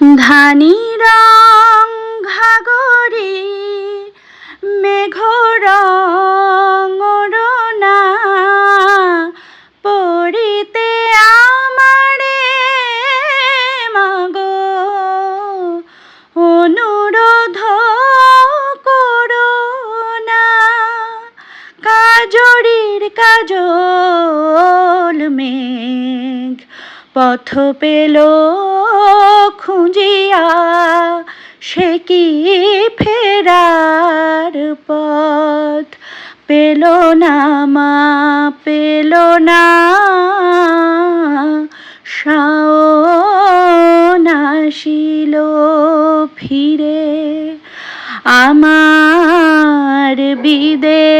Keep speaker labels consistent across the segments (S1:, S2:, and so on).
S1: ধানি রং ঘাগরি, মেঘ রং পড়িতে আমারে মাগো, অনুরোধ করোনা কাজরির কাজল মেঘ পথ পেল খুঁজিয়া সে কি ফেরার পথ? পেল না মা পেল না আসিল ফিরে। আমার বিদেশিরে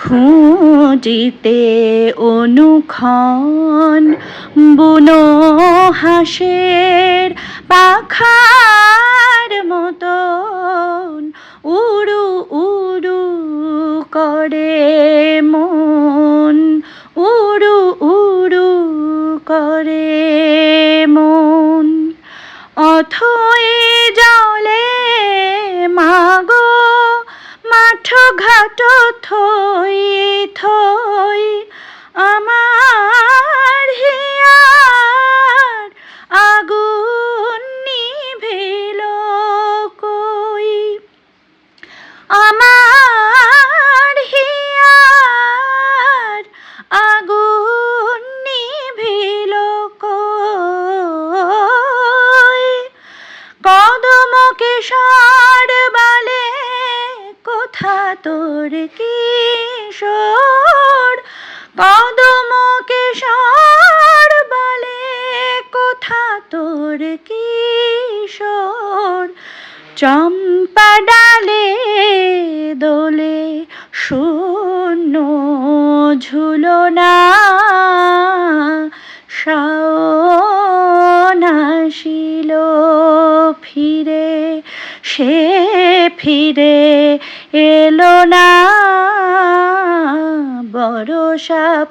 S1: খুঁজিতে অনুক্ষণ বুনো হাঁসের পাখার মতন। উড়ু উড়ু করে মন। উড়ু উড়ু করে মন। অথই জলে মাগো ঘাট থই থই আমার হিয়ার আগুন নিভিল কই? আমার হিয়ার আগুন নিভিল কই? কদম কোথা তোর কিশোর কদম কেশর বলে, কোথা তোর কিশোর? চম্পা ডালে দোলে শূন্য ঝুলনা আসিল ফিরে, সে ফিরে এলো না। বড়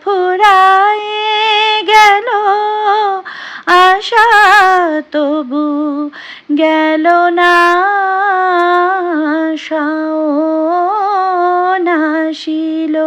S1: ফুরায়ে গেল। আশা তবু গেল না। শাওন আসিল